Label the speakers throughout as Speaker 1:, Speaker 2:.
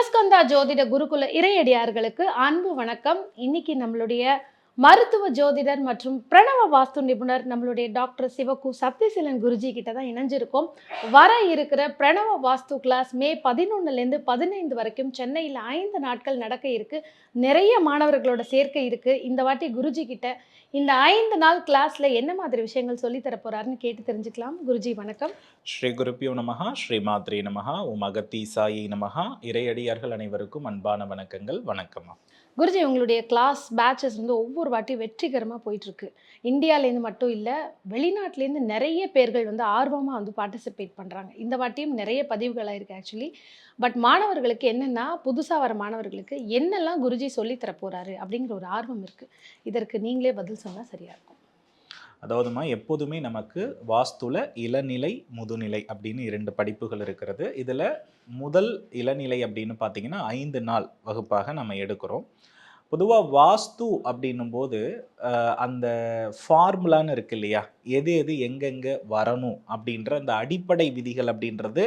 Speaker 1: சிவஸ்கந்தா ஜோதிட குருகுல இறையடியார்களுக்கு அன்பு வணக்கம். இன்னைக்கு நம்மளுடைய மருத்துவ ஜோதிடர் மற்றும் பிரணவ வாஸ்து நிபுணர் நம்மளுடைய டாக்டர் சிவகு சக்திசீலன் குருஜி கிட்ட தான் இணைஞ்சிருக்கோம். வர இருக்கிற பிரணவ வாஸ்து கிளாஸ் மே பதினொன்னுலேருந்து பதினைந்து வரைக்கும் சென்னையில் ஐந்து நாட்கள் நடக்க இருக்கு. நிறைய மாணவர்களோட சேர்க்கை இருக்கு. இந்த வாட்டி குருஜி கிட்ட இந்த ஐந்து நாள் கிளாஸ்ல என்ன மாதிரி விஷயங்கள் சொல்லி தர போறாருன்னு கேட்டு தெரிஞ்சுக்கலாம். குருஜி வணக்கம்.
Speaker 2: ஸ்ரீ குருப்பியோ நமஹா ஸ்ரீ மாத்ரே நமஹா உம் அகத்தி சாயி நமஹா. இறையடியார்கள் அனைவருக்கும் அன்பான வணக்கங்கள். வணக்கம்மா
Speaker 1: குருஜி உங்களுடைய கிளாஸ் பேட்சஸ் வந்து ஒவ்வொரு வாட்டி வெற்றிகரமாக போயிட்டுருக்கு. இந்தியாவிலேருந்து மட்டும் இல்லை வெளிநாட்டிலேருந்து நிறைய பேர்கள் வந்து ஆர்வமாக வந்து பார்ட்டிசிபேட் பண்ணுறாங்க இந்த வாட்டியும் நிறைய பதிவுகளாக இருக்குது ஆக்சுவலி பட் மாணவர்களுக்கு என்னென்னா புதுசாக வர மாணவர்களுக்கு என்னெல்லாம் குருஜி சொல்லித்தர போகிறாரு அப்படிங்கிற ஒரு ஆர்வம் இருக்குது இதற்கு நீங்களே பதில் சொன்னால் சரியாக இருக்கும்.
Speaker 2: அதாவதுமா எப்போதுமே நமக்கு வாஸ்துல இளநிலை முதுநிலை அப்படின்னு இரண்டு படிப்புகள் இருக்கிறது. இதில் முதல் இளநிலை அப்படின்னு பார்த்தீங்கன்னா ஐந்து நாள் வகுப்பாக நம்ம எடுக்கிறோம். பொதுவாக வாஸ்து அப்படின்னும் போது அந்த ஃபார்முலான்னு இருக்கு இல்லையா? எது எது எங்கெங்கே வரணும் அப்படின்ற அந்த அடிப்படை விதிகள் அப்படின்றது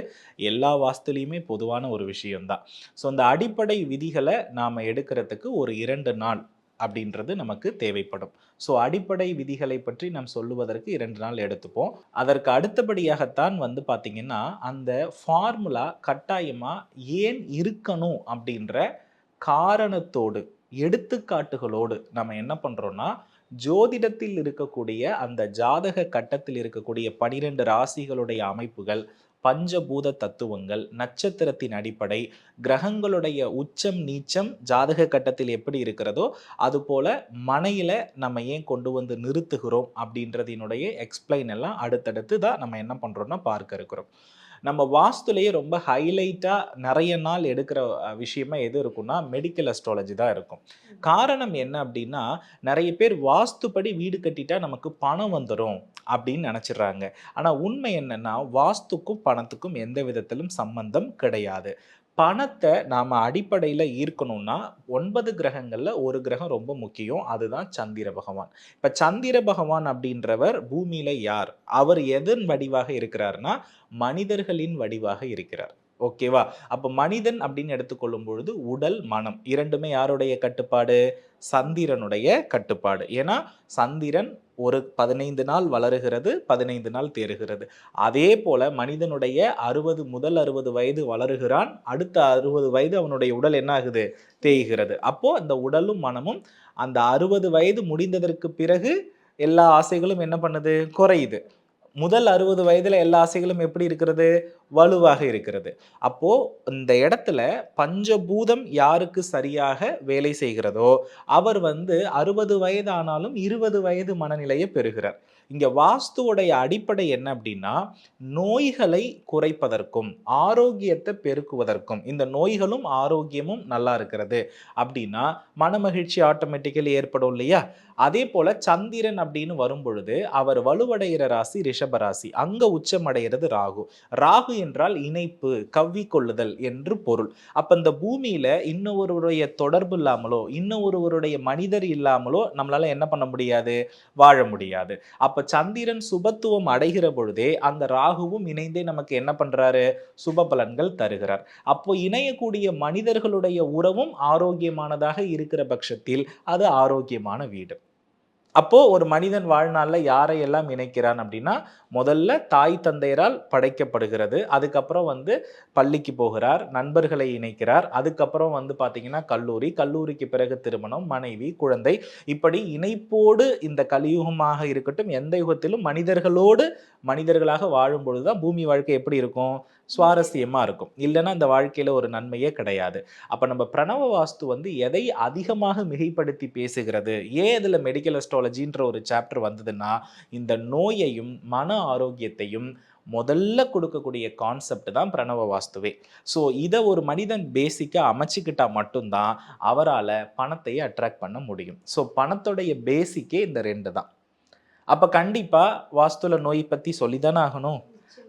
Speaker 2: எல்லா வாஸ்துலேயுமே பொதுவான ஒரு விஷயம்தான். ஸோ அந்த அடிப்படை விதிகளை நாம் எடுக்கிறதுக்கு ஒரு இரண்டு நாள் அப்படின்றது நமக்கு தேவைப்படும். ஸோ அடிப்படை விதிகளை பற்றி நாம் சொல்லுவதற்கு இரண்டு நாள் எடுத்துப்போம். அதற்கு அடுத்தபடியாகத்தான் வந்து பார்த்திங்கன்னா அந்த ஃபார்முலா கட்டாயமாக ஏன் இருக்கணும் அப்படின்ற காரணத்தோடு எடுத்துக்காட்டுகளோடு நம்ம என்ன பண்ணுறோன்னா ஜோதிடத்தில் இருக்கக்கூடிய அந்த ஜாதக கட்டத்தில் இருக்கக்கூடிய பனிரெண்டு ராசிகளுடைய அமைப்புகள் பஞ்சபூத தத்துவங்கள் நட்சத்திரத்தின் அடிப்படை கிரகங்களுடைய உச்சம் நீச்சம் ஜாதக கட்டத்தில் எப்படி இருக்கிறதோ அதுபோல மனையில் நம்ம ஏன் கொண்டு வந்து நிறுத்துகிறோம் அப்படின்றதினுடைய எக்ஸ்பிளைன் எல்லாம் அடுத்தடுத்து தான் நம்ம என்ன பண்ணுறோம்னா பார்க்க இருக்கிறோம். நம்ம வாஸ்துலேயே ரொம்ப ஹைலைட்டாக நிறைய நாள் எடுக்கிற விஷயமா எது இருக்கும்னா மெடிக்கல் அஸ்ட்ராலஜி தான் இருக்கும். காரணம் என்ன அப்படின்னா நிறைய பேர் வாஸ்துப்படி வீடு கட்டிட்டா நமக்கு பணம் வந்துடும் அப்படின்னு நினச்சிடுறாங்க. ஆனால் உண்மை என்னன்னா வாஸ்துக்கும் பணத்துக்கும் எந்த விதத்திலும் சம்பந்தம் கிடையாது. பணத்தை நாம் அடிப்படையில் ஈர்க்கணும்னா ஒன்பது கிரகங்களில் ஒரு கிரகம் ரொம்ப முக்கியம். அதுதான் சந்திர பகவான். இப்போ சந்திர பகவான் அப்படின்றவர் பூமியில் யார்? அவர் எதன் வடிவாக இருக்கிறார்னா மனிதர்களின் வடிவாக இருக்கிறார். ஓகேவா அப்போ மனிதன் அப்படின்னு எடுத்துக்கொள்ளும் பொழுது உடல் மனம் இரண்டுமே யாருடைய கட்டுப்பாடு? சந்திரனுடைய கட்டுப்பாடு. ஏன்னா சந்திரன் ஒரு பதினைந்து நாள் வளருகிறது பதினைந்து நாள் தேறுகிறது. அதே போல மனிதனுடைய அறுபது முதல் அறுபது வயது வளருகிறான் அடுத்த அறுபது வயது அவனுடைய உடல் என்ன ஆகுது? தேய்கிறது. அப்போ அந்த உடலும் மனமும் அந்த அறுபது வயது முடிந்ததற்கு பிறகு எல்லா ஆசைகளும் என்ன பண்ணுது? குறையுது. முதல் அறுபது வயதுல எல்லா ஆசைகளும் எப்படி இருக்கிறது? வலுவாக இருக்கிறது. அப்போ இந்த இடத்துல பஞ்சபூதம் யாருக்கு சரியாக வேலை செய்கிறதோ அவர் வந்து அறுபது வயது ஆனாலும் இருபது வயது மனநிலையை பெறுகிறார். இங்க வாஸ்துவோடைய அடிப்படை என்ன அப்படின்னா நோய்களை குறைப்பதற்கும் ஆரோக்கியத்தை பெருக்குவதற்கும் இந்த நோய்களும் ஆரோக்கியமும் நல்லா இருக்கிறது. அப்படின்னா மனமகிழ்ச்சி ஆட்டோமேட்டிக்கலி ஏற்படும் இல்லையா? அதே போல சந்திரன் அப்படின்னு வரும் பொழுது அவர் வலுவடைகிற ராசி ரிஷப ராசி. அங்க உச்சமடைகிறது ராகு. ராகு என்றால் இணைப்பு கவ்விக்கொள்ளுதல் என்று பொருள். அப்ப இந்த பூமியில இன்னொருவருடைய தொடர்பு இல்லாமலோ இன்னொருவருடைய மனிதர் இல்லாமலோ நம்மளால என்ன பண்ண முடியாது? வாழ முடியாது. அப்போ அப்போ சந்திரன் சுபத்துவம் அடைகிற பொழுதே அந்த ராகுவும் இணைந்தே நமக்கு என்ன பண்ணுறாரு சுப பலன்கள் தருகிறார். அப்போ இணையக்கூடிய மனிதர்களுடைய உறவும் ஆரோக்கியமானதாக இருக்கிற பட்சத்தில் அது ஆரோக்கியமான வீடு. அப்போ ஒரு மனிதன் வாழ்நாளில் யாரையெல்லாம் இணைக்கிறான் அப்படின்னா முதல்ல தாய் தந்தையரால் படைக்கப்படுகிறது. அதுக்கப்புறம் வந்து பள்ளிக்கு போகிறார் நண்பர்களை இணைக்கிறார். அதுக்கப்புறம் வந்து பார்த்திங்கன்னா கல்லூரி கல்லூரிக்கு பிறகு திருமணம் மனைவி குழந்தை. இப்படி இணைப்போடு இந்த கலியுகமாக இருக்கட்டும் எந்த யுகத்திலும் மனிதர்களோடு மனிதர்களாக வாழும் பொழுதுதான் பூமி வாழ்க்கை எப்படி இருக்கும்? சுவாரஸ்யமாக இருக்கும். இல்லைன்னா இந்த வாழ்க்கையில் ஒரு நன்மையே கிடையாது. அப்போ நம்ம பிரணவ வாஸ்து வந்து எதை அதிகமாக மிகைப்படுத்தி பேசுகிறது? ஏன் இதில் மெடிக்கல் அஸ்ட்ராலஜின்ற ஒரு சாப்டர் வந்ததுன்னா இந்த நோயையும் மன ஆரோக்கியத்தையும் முதல்ல கொடுக்கக்கூடிய கான்செப்ட் தான் பிரணவ வாஸ்துவே. ஸோ இதை ஒரு மனிதன் பேசிக்காக அமைச்சிக்கிட்டால் மட்டும்தான் அவரால் பணத்தை அட்ராக்ட் பண்ண முடியும். ஸோ பணத்தோடைய பேசிக்கே இந்த ரெண்டு தான். அப்போ கண்டிப்பாக வாஸ்துல நோய் பற்றி சொல்லிதானே ஆகணும்.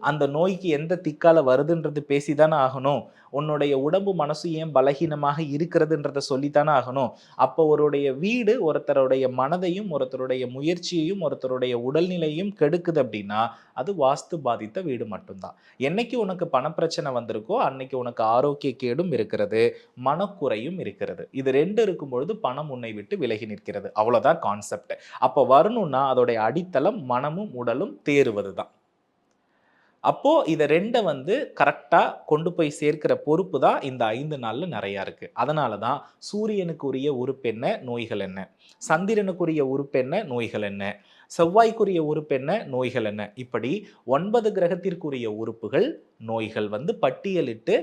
Speaker 2: அந்த நோய்க்கு எந்த திக்கால வருதுன்றது பேசிதானே ஆகணும். உன்னுடைய உடம்பு மனசு ஏன் பலகீனமாக இருக்கிறதுன்றத சொல்லித்தானே ஆகணும். அப்போ ஒருடைய வீடு ஒருத்தருடைய மனதையும் ஒருத்தருடைய முயற்சியையும் ஒருத்தருடைய உடல்நிலையும் கெடுக்குது அப்படின்னா அது வாஸ்து பாதித்த வீடு மட்டும்தான். என்னைக்கு உனக்கு பணப்பிரச்சனை வந்திருக்கோ அன்னைக்கு உனக்கு ஆரோக்கிய கேடும் இருக்கிறது மனக்குறையும் இருக்கிறது. இது ரெண்டு இருக்கும் பொழுது பணம் உன்னை விட்டு விலகி நிற்கிறது. அவ்வளோதான் கான்செப்ட் அப்போ வரணும்னா அதோடைய அடித்தளம் மனமும் உடலும் தேறுவது தான் அப்போ இதை ரெண்டை வந்து கரெக்டாக கொண்டு போய் சேர்க்கிற பொறுப்பு தான் இந்த ஐந்து நாளில் நிறையா இருக்குது அதனால தான் சூரியனுக்குரிய உறுப்பென்ன நோய்கள் என்ன? சந்திரனுக்குரிய உறுப்பென்ன நோய்கள் என்ன? செவ்வாய்க்குரிய உறுப்பு என்ன? நோய்கள் என்ன? இப்படி ஒன்பது கிரகத்திற்குரிய உறுப்புகள் நோய்கள் வந்து பட்டியலிட்டு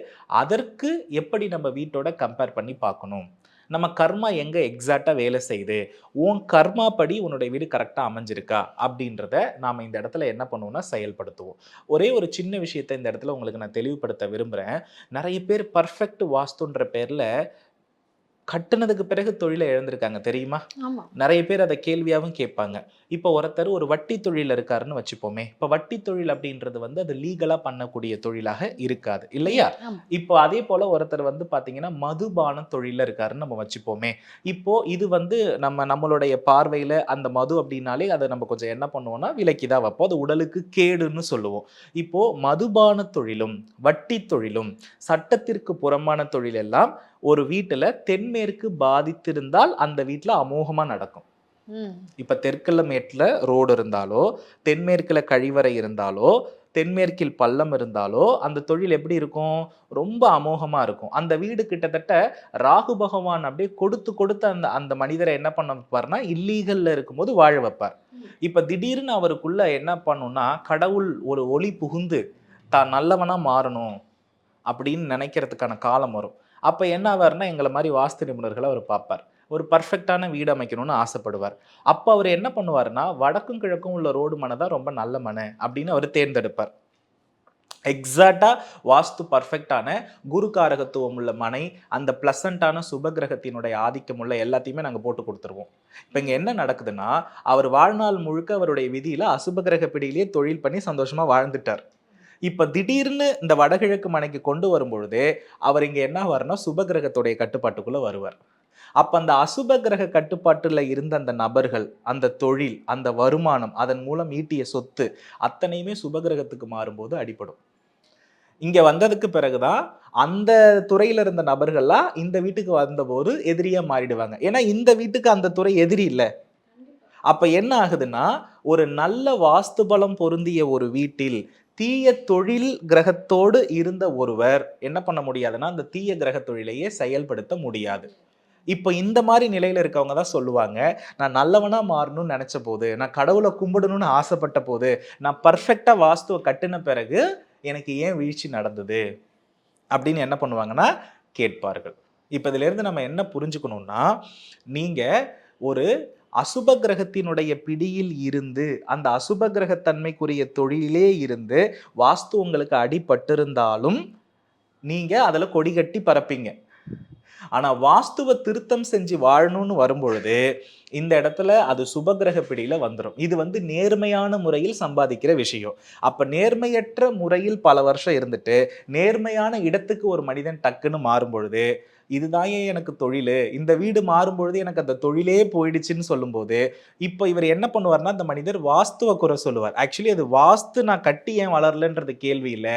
Speaker 2: அதற்கு எப்படி நம்ம வீட்டோட கம்பேர் பண்ணி பார்க்கணும்? நம்ம கர்மா எங்கே எக்ஸாக்டாக வேலை செய்யுது? உன் கர்மா படி உன்னுடைய வீடு கரெக்டாக அமைஞ்சிருக்கா? அப்படின்றத நாம் இந்த இடத்துல என்ன பண்ணுவோம்னா செயல்படுத்துவோம். ஒரே ஒரு சின்ன விஷயத்தை இந்த இடத்துல உங்களுக்கு நான் தெளிவுபடுத்த விரும்புகிறேன் நிறைய பேர் பர்ஃபெக்ட் வாஸ்துன்ற பேரில் கட்டுனதுக்கு பிறகு தொழிலை இழந்திருக்காங்க தெரியுமா? நிறைய பேர் அதை கேள்வியாகவும் கேட்பாங்க. இப்போ ஒருத்தர் ஒரு வட்டி தொழில் இருக்காருன்னு வச்சுப்போமே இப்போ வட்டி தொழில் அப்படின்றது வந்து அது லீகலாக பண்ணக்கூடிய தொழிலாக இருக்காது இல்லையா? இப்போ அதே போல ஒருத்தர் வந்து பாத்தீங்கன்னா மதுபான தொழில இருக்காருன்னு நம்ம வச்சுப்போமே இப்போ இது வந்து நம்ம நம்மளுடைய பார்வையில அந்த மது அப்படின்னாலே அதை நம்ம கொஞ்சம் என்ன பண்ணுவோம்னா விலக்கி தான் வைப்போம். அது உடலுக்கு கேடுன்னு சொல்லுவோம். இப்போ மதுபான தொழிலும் வட்டி தொழிலும் சட்டத்திற்கு புறம்பான தொழில் எல்லாம் ஒரு வீட்டுல தென்மேற்கு பாதித்திருந்தால் அந்த வீட்டுல அமோகமா நடக்கும். இப்ப தெற்குல மேட்டில் ரோடு இருந்தாலோ தென்மேற்குல கழிவறை இருந்தாலோ தென்மேற்கில் பள்ளம் இருந்தாலோ அந்த தொழில் எப்படி இருக்கும்? ரொம்ப அமோகமா இருக்கும். அந்த வீடு கிட்டத்தட்ட ராகு பகவான் அப்படியே கொடுத்து கொடுத்து அந்த அந்த மனிதரை என்ன பண்ண வைப்பார்னா இல்லீகல்ல இருக்கும்போது வாழ வைப்பார். இப்ப திடீர்னு அவருக்குள்ள என்ன பண்ணும்னா கடவுள் ஒரு ஒளி புகுந்து தான் நல்லவனா மாறணும் அப்படின்னு நினைக்கிறதுக்கான காலம் வரும். அப்போ என்ன ஆவார்னா எங்களை மாதிரி வாஸ்து நிபுணர்களை அவர் பார்ப்பார். ஒரு பர்ஃபெக்டான வீடு அமைக்கணும்னு ஆசைப்படுவார். அப்போ அவர் என்ன பண்ணுவாருன்னா வடக்கும் கிழக்கும் உள்ள ரோடு மனை தான் ரொம்ப நல்ல மனை அப்படின்னு அவர் தேர்ந்தெடுப்பார். எக்ஸாக்டாக வாஸ்து பர்ஃபெக்டான குரு காரகத்துவம் உள்ள மனை அந்த பிளசண்டான சுபகிரகத்தினுடைய ஆதிக்கம் உள்ள எல்லாத்தையுமே நாங்கள் போட்டு கொடுத்துருவோம். இப்போ இங்கே என்ன நடக்குதுன்னா அவர் வாழ்நாள் முழுக்க அவருடைய விதியில் அசுபகிரக பிடியிலேயே தொழில் பண்ணி சந்தோஷமாக வாழ்ந்துட்டார். இப்போ திடீர்னு இந்த வடகிழக்கு மனைக்கு கொண்டு வரும்பொழுது அவர் இங்கே என்ன வரணும் சுபகிரகத்துடைய கட்டுப்பாட்டுக்குள்ளே வருவார். அப்போ அந்த அசுப கிரக கட்டுப்பாட்டில் இருந்த அந்த நபர்கள் அந்த தொழில் அந்த வருமானம் அதன் மூலம் ஈட்டிய சொத்து அத்தனையுமே சுபகிரகத்துக்கு மாறும்போது அடிபடும். இங்கே வந்ததுக்கு பிறகுதான் அந்த துறையில் இருந்த நபர்கள்லாம் இந்த வீட்டுக்கு வந்தபோது எதிரியாக மாறிடுவாங்க. ஏன்னா இந்த வீட்டுக்கு அந்த துறை எதிரி இல்லை. அப்போ என்ன ஆகுதுன்னா ஒரு நல்ல வாஸ்து பலம் பொருந்திய ஒரு வீட்டில் தீய தொழில் கிரகத்தோடு இருந்த ஒருவர் என்ன பண்ண முடியாதுன்னா அந்த தீய கிரக தொழிலையே செயல்படுத்த முடியாது. இப்போ இந்த மாதிரி நிலையில இருக்கவங்க தான் சொல்லுவாங்க நான் நல்லவனா மாறணும்னு நினைச்ச போது நான் கடவுளை கும்பிடணும்னு ஆசைப்பட்ட போது நான் பர்ஃபெக்டா வாஸ்துவை கட்டின பிறகு எனக்கு ஏன் வீழ்ச்சி நடந்தது? அப்படின்னு என்ன பண்ணுவாங்கன்னா கேட்பார்கள். இப்போ இதுலேருந்து நம்ம என்ன புரிஞ்சுக்கணும்னா நீங்கள் ஒரு அசுப கிரகத்தினுடைய பிடியில் இருந்து அந்த அசுப கிரகத்தன்மைக்குரிய தொழிலே இருந்து வாஸ்து உங்களுக்கு அடிபட்டிருந்தாலும் நீங்கள் அதில் கொடி கட்டி பறப்பீங்க. ஆனா வாஸ்துவ திருத்தம் செஞ்சு வாழணும்னு வரும்பொழுது இந்த இடத்துல அது சுபகிரக பிடியில வந்துடும் இது வந்து நேர்மையான முறையில் சம்பாதிக்கிற விஷயம். அப்ப நேர்மையற்ற முறையில் பல வருஷம் இருந்துட்டு நேர்மையான இடத்துக்கு ஒரு மனிதன் டக்குன்னு மாறும் பொழுது இதுதான் ஏன் எனக்கு தொழில்? இந்த வீடு மாறும் பொழுது எனக்கு அந்த தொழிலே போயிடுச்சுன்னு சொல்லும்போது இப்போ இவர் என்ன பண்ணுவார்னா அந்த மனிதர் வாஸ்துவ குறை சொல்லுவார். ஆக்சுவலி அது வாஸ்து நான் கட்டி ஏன் வளரலன்றது கேள்வி இல்லை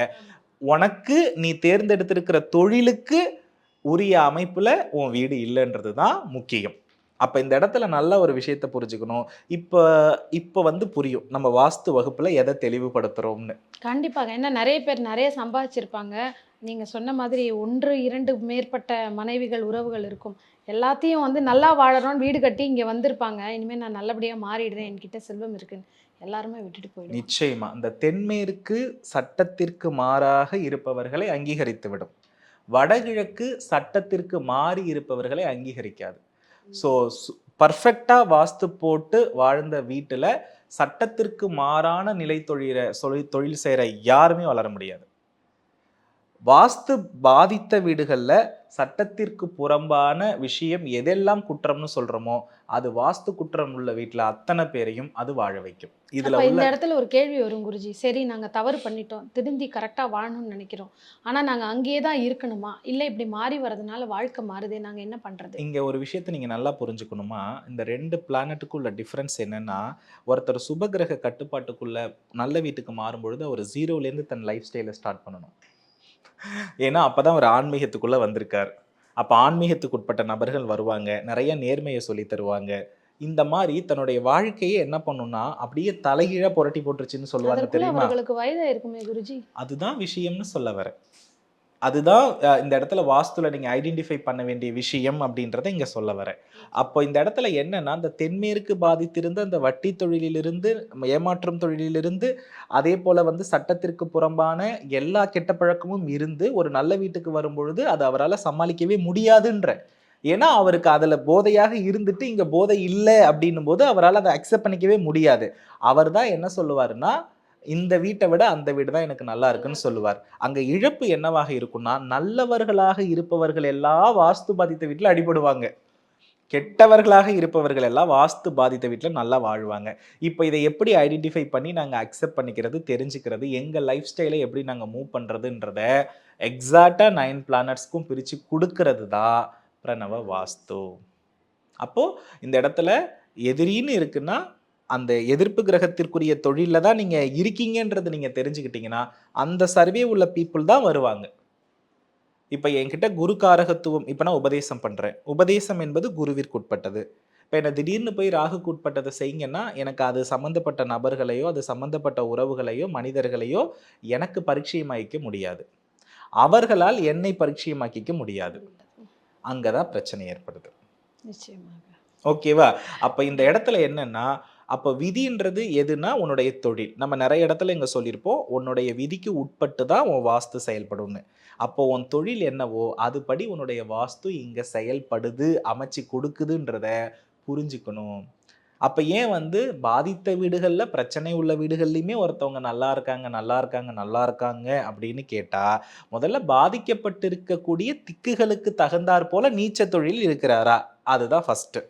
Speaker 2: உனக்கு நீ தேர்ந்தெடுத்திருக்கிற தொழிலுக்கு உரிய அமைப்புல உன் வீடு இல்லைன்றது தான் முக்கியம். அப்ப இந்த இடத்துல நல்ல ஒரு விஷயத்தை புரிஞ்சுக்கணும். இப்ப இப்ப வந்து புரியும். நம்ம வாஸ்து வகுப்புல எதை தெளிவுபடுத்துறோம்னு.
Speaker 1: கண்டிப்பாக. ஏன்னா நிறைய பேர் நிறைய சம்பாதிச்சிருப்பாங்க. நீங்க சொன்ன மாதிரி ஒன்று இரண்டு மேற்பட்ட மனைவிகள் உறவுகள் இருக்கும். எல்லாத்தையும் வந்து நல்லா வாழறோம்னு வீடு கட்டி இங்க வந்திருப்பாங்க. இனிமே நான் நல்லபடியா மாறிடுறேன். என்கிட்ட செல்வம் இருக்குன்னு எல்லாருமே விட்டுட்டு போயிடுவாங்க.
Speaker 2: நிச்சயமா. இந்த தென்மேற்கு சட்டத்திற்கு மாறாக இருப்பவர்களை அங்கீகரித்து விடும். வடகிழக்கு சட்டத்திற்கு மாறி இருப்பவர்களை அங்கீகரிக்காது. ஸோ பர்ஃபெக்டா வாஸ்து போட்டு வாழ்ந்த வீட்டுல சட்டத்திற்கு மாறான நிலை தொழில சொல்லி தொழில் செய்யற யாருமே வளர முடியாது. வாஸ்து பாதித்த வீடுகளில் சட்டத்திற்கு புறம்பான விஷயம் எதெல்லாம் குற்றம்னு சொல்றோமோ அது வாஸ்து குற்றம் உள்ள வீட்டில் அத்தனை பேரையும் அது வாழ வைக்கும். இதுல
Speaker 1: இந்த
Speaker 2: உள்ள
Speaker 1: இடத்துல ஒரு கேள்வி வரும் குருஜி. சரி நாங்க தவறு பண்ணிட்டோம். திருந்தி கரெக்டா வாழணும்னு நினைக்கிறோம். ஆனா நாங்க அங்கேயே தான் இருக்கணுமா? இல்ல இப்படி மாறி வர்றதுனால வாழ்க்கை மாறுதே நாங்க என்ன பண்றது?
Speaker 2: இங்க ஒரு விஷயத்தை நீங்க நல்லா புரிஞ்சுக்கணுமா? இந்த ரெண்டு பிளானட்டுக்குள்ள டிஃபரன்ஸ் என்னன்னா ஒருத்தர் சுபகிரக கட்டுப்பாட்டுக்குள்ள நல்ல வீட்டுக்கு மாறும்பொழுது அவர் ஜீரோல இருந்து தன் லைஃப் ஸ்டைலை ஸ்டார்ட் பண்ணணும். ஏன்னா அப்பதான் அவர் ஆன்மீகத்துக்குள்ள வந்திருக்கார். அப்ப ஆன்மீகத்துக்கு உட்பட்ட நபர்கள் வருவாங்க நிறைய நேர்மையை சொல்லி தருவாங்க. இந்த மாதிரி தன்னுடைய வாழ்க்கையை என்ன பண்ணும்னா அப்படியே தலைகீழா புரட்டி போட்டுருச்சுன்னு சொல்லுவாங்க தெரியுமா?
Speaker 1: அவர்களுக்கு வயதா இருக்குமே குருஜி.
Speaker 2: அதுதான் விஷயம்னு சொல்ல வரேன். அதுதான் இந்த இடத்துல வாஸ்துல நீங்க ஐடென்டிஃபை பண்ண வேண்டிய விஷயம் அப்படின்றத இங்க சொல்ல வரேன். அப்போ இந்த இடத்துல என்னன்னா இந்த தென்மேற்கு பாதித்திருந்த அந்த வட்டி தொழிலிலிருந்து ஏமாற்றும் தொழிலிலிருந்து அதே போல வந்து சட்டத்திற்கு புறம்பான எல்லா கெட்ட பழக்கமும் இருந்து ஒரு நல்ல வீட்டுக்கு வரும்பொழுது அது அவரால் சமாளிக்கவே முடியாதுன்ற. ஏன்னா அவருக்கு அதுல போதையாக இருந்துட்டு இங்க போதை இல்லை அப்படின்னும் போது அவரால் அதை அக்செப்ட் பண்ணிக்கவே முடியாது. அவர் தான் என்ன சொல்லுவாருன்னா இந்த வீட்டை விட அந்த வீடு தான் எனக்கு நல்லா இருக்குன்னு சொல்லுவார். அங்க இழப்பு என்னவாக இருக்கும்னா நல்லவர்களாக இருப்பவர்கள் எல்லாம் வாஸ்து பாதித்த வீட்டில் அடிபடுவாங்க. கெட்டவர்களாக இருப்பவர்கள் எல்லாம் வாஸ்து பாதித்த வீட்டில் நல்லா வாழ்வாங்க. இப்போ இதை எப்படி ஐடென்டிஃபை பண்ணி நாங்கள் அக்செப்ட் பண்ணிக்கிறது தெரிஞ்சுக்கிறது எங்கள் லைஃப் ஸ்டைலை எப்படி நாங்கள் மூவ் பண்ணுறதுன்றத எக்ஸாக்டாக நைன் பிளானட்ஸ்க்கும் பிரித்து கொடுக்கறது தான் பிரணவ வாஸ்து. அப்போது இந்த இடத்துல எதிரின்னு இருக்குன்னா அந்த எதிர்ப்பு கிரகத்திற்குரிய தொழிலில் தான் நீங்கள் இருக்கீங்கன்றது நீங்கள் தெரிஞ்சுக்கிட்டீங்கன்னா அந்த சர்வே உள்ள பீப்புள் தான் வருவாங்க. இப்போ என்கிட்ட குரு காரகத்துவம் இப்போ நான் உபதேசம் பண்ணுறேன் உபதேசம் என்பது குருவிற்கு உட்பட்டது. இப்போ என்ன திடீர்னு போய் ராகுக்கு உட்பட்டதை செய்யுங்கன்னா எனக்கு அது சம்மந்தப்பட்ட நபர்களையோ அது சம்மந்தப்பட்ட உறவுகளையோ மனிதர்களையோ எனக்கு பரிச்சயமாக்கிக்க முடியாது. அவர்களால் என்னை பரிச்சயமாக்கிக்க முடியாது. அங்கே தான் பிரச்சனை ஏற்படுது.
Speaker 1: நிச்சயமாக.
Speaker 2: ஓகேவா அப்போ இந்த இடத்துல என்னன்னா அப்போ விதின்றது எதுனா உன்னுடைய தொழில். நம்ம நிறைய இடத்துல இங்கே சொல்லியிருப்போம் உன்னுடைய விதிக்கு உட்பட்டு தான் உன் வாஸ்து செயல்படும்னு. அப்போ உன் தொழில் என்னவோ அதுபடி உன்னுடைய வாஸ்து இங்கே செயல்படுது அமைச்சு கொடுக்குதுன்றத புரிஞ்சுக்கணும். அப்போ ஏன் வந்து பாதித்த வீடுகளில் பிரச்சனை உள்ள வீடுகள்லையுமே ஒருத்தவங்க நல்லா இருக்காங்க நல்லா இருக்காங்க நல்லா இருக்காங்க அப்படின்னு கேட்டால் முதல்ல பாதிக்கப்பட்டிருக்கக்கூடிய திக்குகளுக்கு தகுந்தாற் போல நீச்ச தொழில் இருக்கிறாரா? அதுதான் ஃபஸ்ட்டு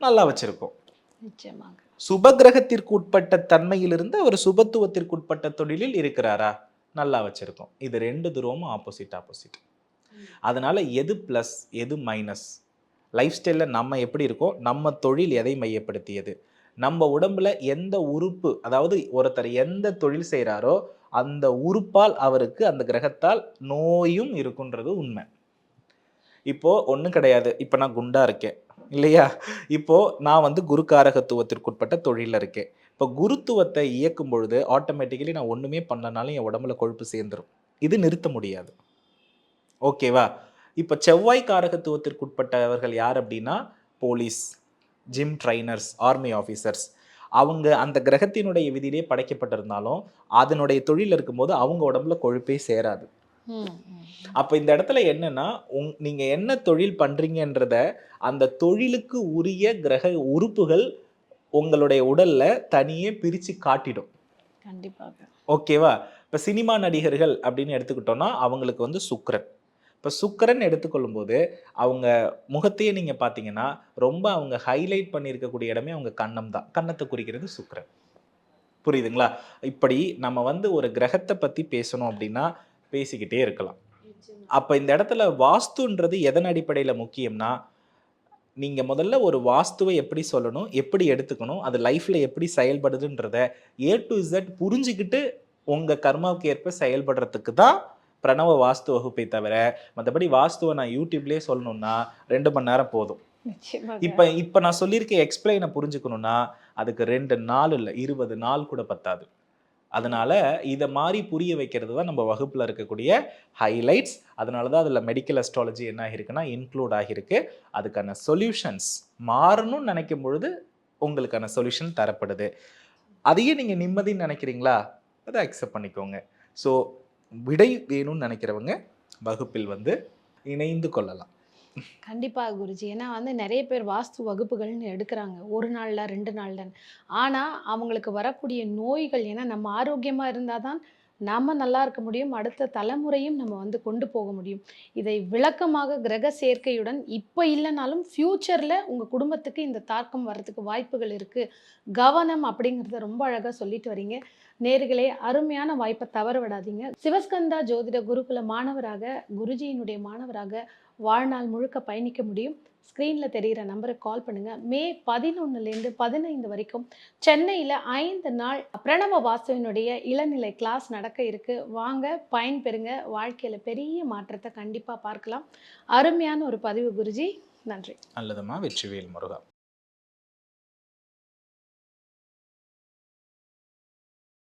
Speaker 2: நல்லா வச்சுருக்கோம்.
Speaker 1: நிச்சயமாக.
Speaker 2: சுபகிரகத்திற்கு உட்பட்ட தன்மையிலிருந்து அவர் சுபத்துவத்திற்கு உட்பட்ட தொழிலில் இருக்கிறாரா? நல்லா வச்சிருக்கோம். இது ரெண்டு துருவமும் ஆப்போசிட் ஆப்போசிட் அதனால எது ப்ளஸ் எது மைனஸ் லைஃப் ஸ்டைலில் நம்ம எப்படி இருக்கோம்? நம்ம தொழில் எதை மையப்படுத்தியது? நம்ம உடம்புல எந்த உறுப்பு அதாவது ஒருத்தர் எந்த தொழில் செய்கிறாரோ அந்த உறுப்பால் அவருக்கு அந்த கிரகத்தால் நோயும் இருக்குன்றது உண்மை. இப்போ ஒன்றும் கிடையாது. இப்போ நான் குண்டா இருக்கேன். இல்லையா? இப்போது நான் வந்து குருக்காரகத்துவத்திற்குட்பட்ட தொழிலில் இருக்கேன். இப்போ குருத்துவத்தை இயக்கும் பொழுது ஆட்டோமேட்டிக்கலி நான் ஒன்றுமே பண்ணனாலும் என் உடம்புல கொழுப்பு சேர்ந்துரும். இது நிறுத்த முடியாது. ஓகேவா இப்போ செவ்வாய் காரகத்துவத்திற்குட்பட்டவர்கள் யார் அப்படின்னா police gym trainers army officers அவங்க அந்த கிரகத்தினுடைய விதியிலே படைக்கப்பட்டிருந்தாலும் அதனுடைய தொழில் இருக்கும்போது அவங்க உடம்புல கொழுப்பே சேராது. அப்போ இந்த இடத்துல என்னன்னா உங் நீங்க என்ன தொழில் பண்றீங்கன்றத அந்த தொழிலுக்கு உரிய கிரக உறுப்புகள் உங்களுடைய உடல்ல தனியே பிரிச்சு காட்டிடும்.
Speaker 1: கண்டிப்பாக.
Speaker 2: ஓகேவா? இப்போ சினிமா நடிகர்கள் அப்படின்னு எடுத்துக்கிட்டோம்னா அவங்களுக்கு வந்து சுக்கிரன். இப்போ சுக்கிரன் எடுத்துக்கொள்ளும்போது அவங்க முகத்தையே நீங்கள் பார்த்தீங்கன்னா ரொம்ப அவங்க ஹைலைட் பண்ணியிருக்கக்கூடிய இடமே அவங்க கன்னம் தான். கன்னத்தை குறிக்கிறது சுக்கிரன். புரியுதுங்களா? இப்படி நம்ம வந்து ஒரு கிரகத்தை பற்றி பேசணும் அப்படின்னா பேசிக்கிட்டே இருக்கலாம். அப்போ இந்த இடத்துல வாஸ்துன்றது எதன் அடிப்படையில் முக்கியம்னா நீங்கள் முதல்ல ஒரு வாஸ்துவை எப்படி சொல்லணும் எப்படி எடுத்துக்கணும் அது லைஃப்பில் எப்படி செயல்படுதுன்றத ஏ டு Z புரிஞ்சுக்கிட்டு உங்கள் கர்மாவுக்கு ஏற்ப செயல்படுறதுக்கு தான் பிரணவ வாஸ்து வகுப்பை தவிர மற்றபடி வாஸ்துவை நான் யூடியூப்லேயே சொல்லணும்னா ரெண்டு மணி நேரம் போதும். இப்போ இப்போ நான் சொல்லியிருக்க எக்ஸ்பிளைனை புரிஞ்சுக்கணும்னா அதுக்கு ரெண்டு நாள் இல்லை இருபது நாள் கூட பத்தாது. அதனால் இதை மாதிரி புரிய வைக்கிறது தான் நம்ம வகுப்பில் இருக்கக்கூடிய ஹைலைட்ஸ் அதனால தான் அதில் மெடிக்கல் அஸ்ட்ராலஜி என்ன ஆகிருக்குன்னா இன்க்ளூட் ஆகியிருக்கு அதுக்கான சொல்யூஷன்ஸ் மாறணும்னு நினைக்கும் பொழுது உங்களுக்கான சொல்யூஷன் தரப்படுது. அதையே நீங்கள் நிம்மதின்னு நினைக்கிறீங்களா? அதை அக்செப்ட் பண்ணிக்கோங்க. ஸோ விடை வேணும்னு நினைக்கிறவங்க வகுப்பில் வந்து இணைந்து கொள்ளலாம்.
Speaker 1: கண்டிப்பா குருஜி. ஏன்னா வந்து நிறைய பேர் வாஸ்து வகுப்புகள்னு எடுக்கிறாங்க. ஒரு நாள்ல ரெண்டு நாள்ல ஆனா அவங்களுக்கு வரக்கூடிய நோய்கள் ஏன்னா நம்ம ஆரோக்கியமா இருந்தாதான் நாம நல்லா இருக்க முடியும். அடுத்த தலைமுறையும் நம்ம வந்து கொண்டு போக முடியும். இதை விளக்கமாக கிரக சேர்க்கையுடன் இப்போ இல்லைனாலும் ஃப்யூச்சரில் உங்கள் குடும்பத்துக்கு இந்த தாக்கம் வர்றதுக்கு வாய்ப்புகள் இருக்குது கவனம் அப்படிங்கிறத ரொம்ப அழகாக சொல்லிட்டு வரீங்க. நேர்களே அருமையான வாய்ப்பை தவற விடாதீங்க. சிவஸ்கந்தா ஜோதிட குருகுல மாணவராக குருஜியினுடைய மாணவராக வாழ்நாள் முழுக்க பயணிக்க முடியும். ஸ்க்ரீனில் தெரிகிற நம்பருக்கு கால் பண்ணுங்கள் மே பதினொன்னுலேருந்து பதினைந்து வரைக்கும் சென்னையில் ஐந்து நாள் பிரணவ வாசுவினுடைய இளநிலை கிளாஸ் நடக்க இருக்குது வாங்க பயன்பெறுங்க வாழ்க்கையில் பெரிய மாற்றத்தை கண்டிப்பாக பார்க்கலாம். அருமையான ஒரு பதிவு குருஜி. நன்றி.
Speaker 2: நல்லதுமா வெற்றிவேல் முருகா.